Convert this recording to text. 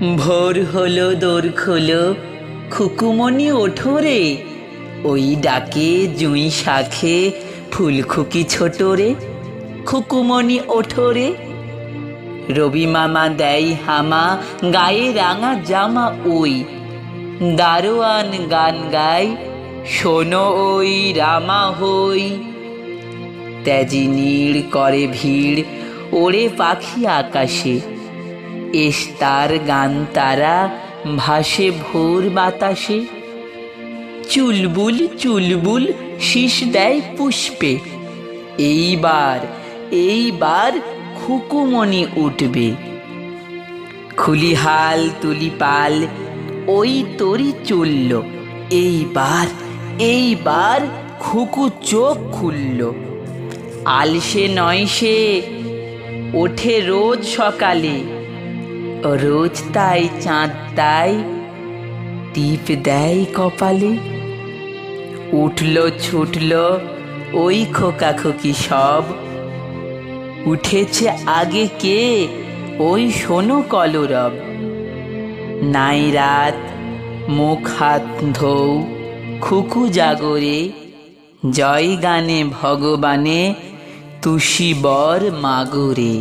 ভোর হলো, দোর খোলো খুকুমনি ওঠো রে। ওই ডাকে জুঁই শাখে ফুলখুকি ছোট রে। খুকুমনি ওঠো রে। রবি মামা দেয় হামা, গায়ে রাঙা জামা ওই। দারোয়ান গান গায়, শোনো ওই রামা হই। তেজি নীড় করে ভিড়, ওড়ে পাখি আকাশে। এস্তার গান তারা ভাসে ভোর বাতাসে। চুলবুল চুলবুল শীষ দেয় পুষ্পে। এইবার এইবার খুকুমনি উঠবে। খুলিহাল তুলিপাল, ওই তরি চলল। এইবার এইবার খুকু চোখ খুলল। আলসে নয় সে, ওঠে রোজ সকালে। রোজ তাই চাঁদ তাই টিপ দেয় কপালে উঠল ছুটল ওই খোকা খোকি সব উঠেছে আগে কে ওই শোনো কলরব নাই রাত মুখ হাত ধৌ খুকু জাগরে জয় গানে ভগবানে তুষি বর মাগরে